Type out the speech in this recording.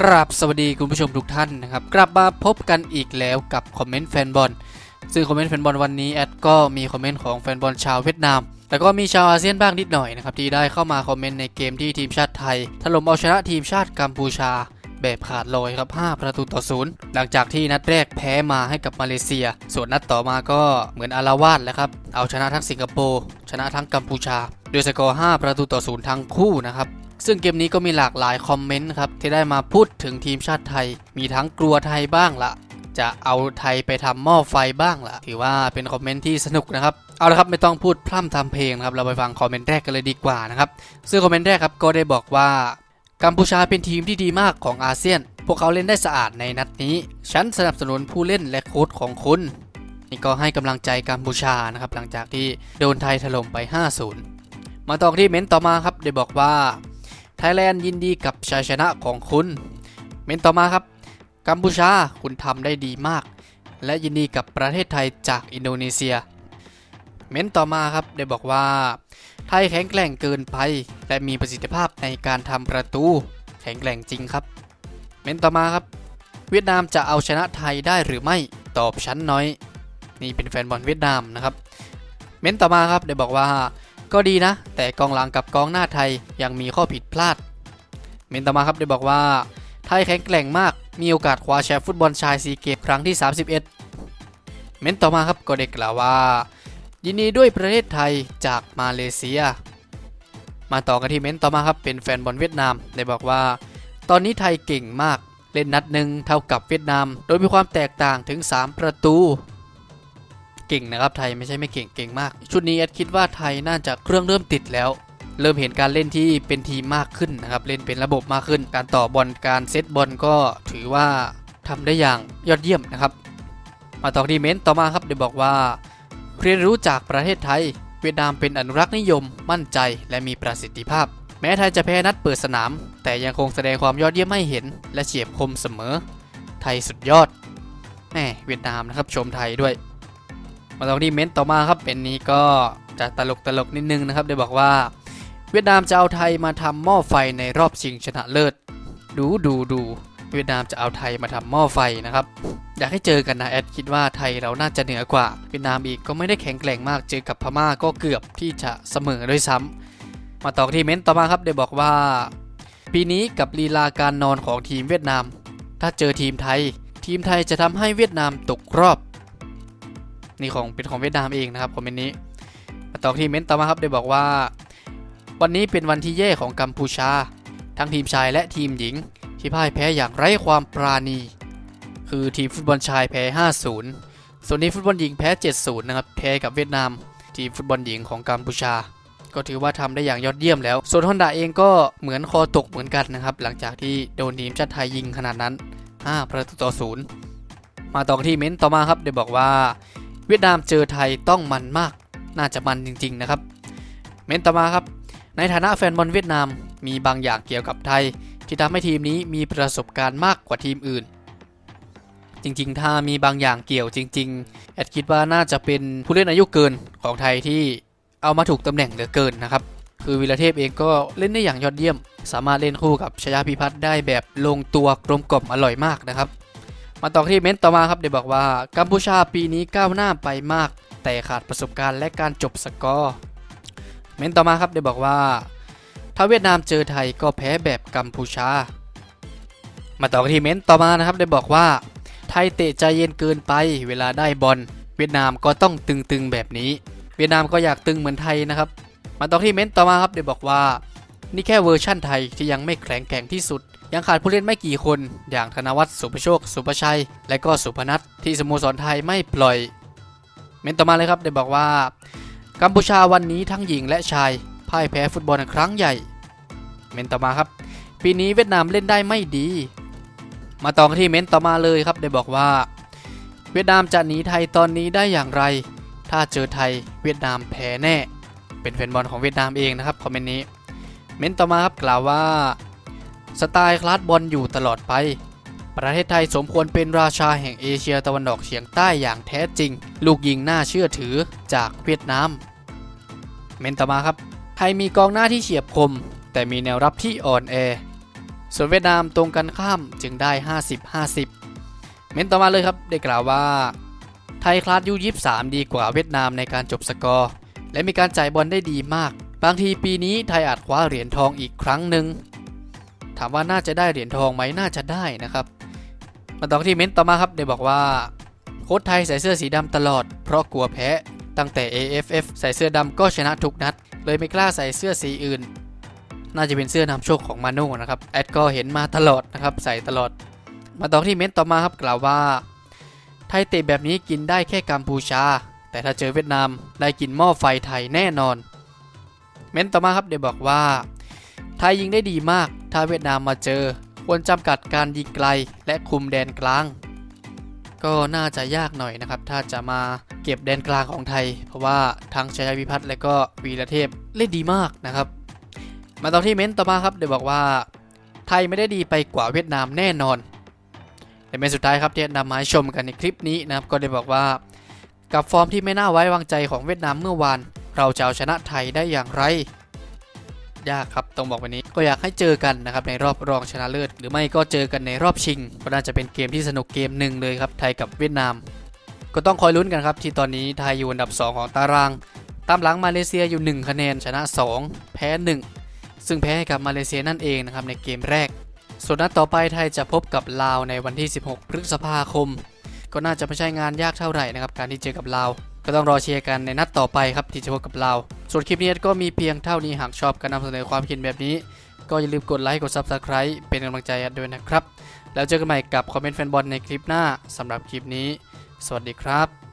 กราบสวัสดีคุณผู้ชมทุกท่านนะครับ กลับมาพบกันอีกแล้วกับคอมเมนต์แฟนบอลซึ่งคอมเมนต์แฟนบอลวันนี้แอดก็มีคอมเมนต์ของแฟนบอลชาวเวียดนามแล้วก็มีชาวอาเซียนบ้างนิดหน่อยนะครับ ที่ได้เข้ามาคอมเมนต์ในเกมที่ทีมชาติไทย ถล่มเอาชนะทีมชาติกัมพูชา แบบขาดลอยครับ 5 ประตูต่อศูนย์หลังจากที่นัดแรกแพ้มาให้กับมาเลเซีย ส่วนนัดต่อมาก็เหมือนอาราวาสแล้วครับเอาชนะทั้งสิงคโปร์ชนะทั้งกัมพูชาโดยสกอร์ 5 ประตูต่อศูนย์ทั้งคู่นะครับ ซึ่งเกมนี้ก็มีหลากหลายคอมเมนต์ครับที่ได้มาพูดถึงทีมชาติไทย มีทั้งกลัวไทยบ้างละจะเอาไทยไปทำหม้อไฟบ้างละถือว่าเป็นคอมเมนต์ที่สนุกนะครับเอาละครับไม่ต้องพูดพร่ำทำเพลงนะครับเราไปฟังคอมเมนต์แรกกันเลยดีกว่านะครับซึ่งคอมเมนต์แรกครับก็ได้บอกว่ากัมพูชาเป็นทีมที่ดีมากของอาเซียน พวกเขาเล่นได้สะอาดในนัดนี้ฉันสนับสนุนผู้เล่นและโค้ชของคุณนี่ก็ให้กำลังใจกัมพูชานะครับหลังจากที่โดนไทยถล่มไป 5-0 มาต่อที่เม้นต์ต่อมาครับได้บอกว่า ยแลนด์ยินดีกับชัยชนะของคุณ เม้นต่อมาครับ กัมพูชาคุณทำได้ดีมาก และยินดีกับประเทศไทยจากอินโดนีเซีย เม้นต่อมาครับได้บอกว่า ไทยแข็งแกร่งเกินไป และมีประสิทธิภาพในการทำประตู แข็งแกร่งจริงครับ เม้นต่อมาครับ เวียดนามจะเอาชนะไทยได้หรือไม่ตอบชั้นน้อย นี่เป็นแฟนบอลเวียดนามนะครับ เม้นต่อมาครับได้บอกว่า ก็ดีนะ แต่กองหลังกับกองหน้าไทยยังมีข้อผิดพลาด เมนต่อมาครับได้บอกว่า ไทยแข็งแกร่งมากมีโอกาสคว้าแชมป์ฟุตบอลชายซีเกมครั้งที่ 31 เมนต่อมาครับก็ได้กล่าวว่า ยินดีด้วยประเทศไทยจากมาเลเซีย มาต่อกันที่เมนต่อมาครับเป็นแฟนบอลเวียดนามได้บอกว่า ตอนนี้ไทยเก่งมากเล่นนัดหนึ่งเท่ากับเวียดนาม โดยมีความแตกต่างถึง 3 ประตู เก่งนะครับไทยไม่ใช่ไม่เก่งเก่งมาก ชุดนี้แอดคิดว่าไทยน่าจะเครื่องเริ่มติดแล้ว เริ่มเห็นการเล่นที่เป็นทีมมากขึ้นนะครับเล่นเป็นระบบมากขึ้น การต่อบอลการเซตบอลก็ถือว่าทำได้อย่างยอดเยี่ยมนะครับ มาต่อที่เมนต์ต่อมาครับเดี๋ยวบอกว่า เรียนรู้จากประเทศไทย เวียดนามเป็นอนุรักษ์นิยม มั่นใจและมีประสิทธิภาพ แม้ไทยจะแพ้นัดเปิดสนาม แต่ยังคงแสดงความยอดเยี่ยมให้เห็น และเฉียบคมเสมอ ไทยสุดยอดแหมเวียดนามนะครับชมไทยด้วย มาตรงที่เม้นต์ต่อมาครับเป็นนี้ก็จะตลกตลกนิดนึงนะครับได้บอกว่า เวียดนามจะเอาไทยมาทำหม้อไฟในรอบชิงชนะเลิศ ดูดูดูเวียดนามจะเอาไทยมาทำหม้อไฟนะครับ อยากให้เจอกันนะแอดคิดว่าไทยเราน่าจะเหนือกว่า เวียดนามอีกก็ไม่ได้แข็งแกร่งมากเจอกับพม่าก็เกือบที่จะเสมอด้วยซ้ำมาต่อที่เม้นต์ต่อมาครับได้บอกว่า ปีนี้กับลีลาการนอนของทีมเวียดนาม ถ้าเจอทีมไทย ทีมไทยจะทำให้เวียดนามตกรอบ นี่ของเป็นของเวียดนามเองนะครับคอมเมนต์นี้มาต่อที่เมนต์ต่อมาครับได้บอกว่า วันนี้เป็นวันที่แย่ของกัมพูชา ทั้งทีมชายและทีมหญิง ที่พ่ายแพ้อย่างไร้ความปราณี คือทีมฟุตบอลชายแพ้ 5-0 ส่วนทีมฟุตบอลหญิงแพ้ 7-0 นะครับแพ้กับเวียดนาม ทีมฟุตบอลหญิงของกัมพูชา ก็ถือว่าทำได้อย่างยอดเยี่ยมแล้ว ส่วนฮอนดาเองก็เหมือนคอตกเหมือนกันนะครับหลังจากที่โดนทีมชาติไทยยิงขนาดนั้น 5 ประตูต่อศูนย์มาต่อที่เม้นต์ต่อมาครับได้บอกว่า เวียดนามเจอไทยต้องมันมาก น่าจะมันจริง ๆ นะครับ เมนต์ต่อมาครับ ในฐานะแฟนบอลเวียดนามมีบางอย่างเกี่ยวกับไทย ที่ทำให้ทีมนี้มีประสบการณ์มากกว่าทีมอื่น จริงๆ ถ้ามีบางอย่างเกี่ยวจริง ๆ แอดคิดว่าน่าจะเป็นผู้เล่นอายุเกินของไทยที่เอามาถูกตำแหน่งเหลือเกินนะครับ คือวิลเทพเองก็เล่นได้อย่างยอดเยี่ยม สามารถเล่นคู่กับชยาพิพัฒน์ได้แบบลงตัวกลมกล่อมอร่อยมากนะครับ มาต่อที่เม้นต์ต่อมาครับเดี๋ยวบอกว่ากัมพูชาปีนี้ก้าวหน้าไปมาก แต่ขาดประสบการณ์และการจบสกอร์เม้นต์ต่อมาครับเดี๋ยวบอกว่า ถ้าเวียดนามเจอไทยก็แพ้แบบกัมพูชา มาต่อที่เม้นต์ต่อมานะครับได้บอกว่า ไทยเตะใจเย็นเกินไป เวลาได้บอลเวียดนามก็ต้องตึงๆแบบนี้ เวียดนามก็อยากตึงเหมือนไทยนะครับ มาต่อที่เม้นต์ต่อมาครับได้บอกว่า นี่แค่เวอร์ชั่นไทยที่ยังไม่แข็งแกร่งที่สุด ยังขาดผู้เล่นไม่กี่คน อย่างธนวัฒน์สุภโชค สุภชัย และก็สุพนัทที่สโมสรไทยไม่ปล่อย เมนต์ต่อมาเลยครับได้บอกว่า กัมพูชาวันนี้ทั้งหญิงและชายพ่ายแพ้ฟุตบอลครั้งใหญ่ เมนต์ต่อมาครับ ปีนี้เวียดนามเล่นได้ไม่ดี มาต่อกันที่เมนต์ต่อมาเลยครับได้บอกว่า เวียดนามจะหนีไทยตอนนี้ได้อย่างไร ถ้าเจอไทยเวียดนามแพ้แน่ เป็นแฟนบอลของเวียดนามเองนะครับคอมเมนต์นี้ เมนต์ต่อมาครับกล่าวว่า สไตล์คลาสบอลอยู่ตลอดไป ประเทศไทยสมควรเป็นราชาแห่งเอเชียตะวันออกเฉียงใต้อย่างแท้จริง ลูกยิงน่าเชื่อถือจากเวียดนาม เมนต่อมาครับ ไทยมีกองหน้าที่เฉียบคม แต่มีแนวรับที่อ่อนแอ ส่วนเวียดนามตรงกันข้ามจึงได้ 50-50 เมนต่อมาเลยครับได้กล่าวว่า ไทยคลาสยู23ดีกว่าเวียดนามในการจบสกอร์ และมีการจ่ายบอลได้ดีมาก บางทีปีนี้ไทยอาจคว้าเหรียญทองอีกครั้งหนึ่ง ถามว่าน่าจะได้เหรียญทองไหมน่าจะได้นะครับมาต่อที่เม้นต์ต่อมาครับได้บอกว่าโค้ชไทยใส่เสื้อสีดำตลอด เพราะกลัวแพ้ตั้งแต่ AFF ใส่เสื้อดำก็ชนะทุกนัด เลยไม่กล้าใส่เสื้อสีอื่น น่าจะเป็นเสื้อนำโชคของมาโน่นะครับแอดก็เห็นมาตลอดนะครับใส่ตลอด มาต่อที่เม้นต์ต่อมาครับกล่าวว่า ไทยเตะแบบนี้กินได้แค่กัมพูชา แต่ถ้าเจอเวียดนามได้กินหม้อไฟไทยแน่นอน เม้นต์ต่อมาครับเดี๋ยวบอกว่า ไทยยิงได้ดีมาก ถ้าเวียดนามมาเจอ ควรจำกัดการยิงไกลและคุมแดนกลาง ก็น่าจะยากหน่อยนะครับ ถ้าจะมาเก็บแดนกลางของไทย เพราะว่าทั้งชัยพิพัฒน์และก็วีระเทพเล่นดีมากนะครับ มาต่อที่เม้นต์ต่อมาครับเดี๋ยวบอกว่า ไทยไม่ได้ดีไปกว่าเวียดนามแน่นอนและเม้นต์สุดท้ายครับที่นำมาให้ชมกันในคลิปนี้นะครับก็ได้บอกว่า กับฟอร์มที่ไม่น่าไว้วางใจของเวียดนามเมื่อวาน เราจะเอาชนะไทยได้อย่างไร ยากครับต้องบอกวันนี้ก็อยากให้เจอกันนะครับในรอบรองชนะเลิศ หรือไม่ก็เจอกันในรอบชิง ก็น่าจะเป็นเกมที่สนุกเกมหนึ่งเลยครับไทยกับเวียดนาม ก็ต้องคอยลุ้นกันครับที่ตอนนี้ไทยอยู่อันดับ 2 ของตาราง ตามหลังมาเลเซียอยู่ 1 คะแนนชนะ 2 แพ้ 1 ซึ่งแพ้ให้กับมาเลเซียนั่นเองนะครับในเกมแรก ส่วนนัดต่อไปไทยจะพบกับลาวในวันที่ 16 พฤษภาคม ก็น่าจะไม่ใช่งานยากเท่าไหร่นะครับการที่เจอกับลาว ก็ต้องรอเชียร์กันในนัดต่อไปครับที่จะพบกับเรา ส่วนคลิปนี้ก็มีเพียงเท่านี้หากชอบการนำเสนอความคิดแบบนี้ ก็อย่าลืมกดไลค์กด Subscribe เป็นกำลังใจด้วยนะครับ แล้วเจอกันใหม่กับคอมเมนต์แฟนบอลในคลิปหน้าสำหรับคลิปนี้ สวัสดีครับ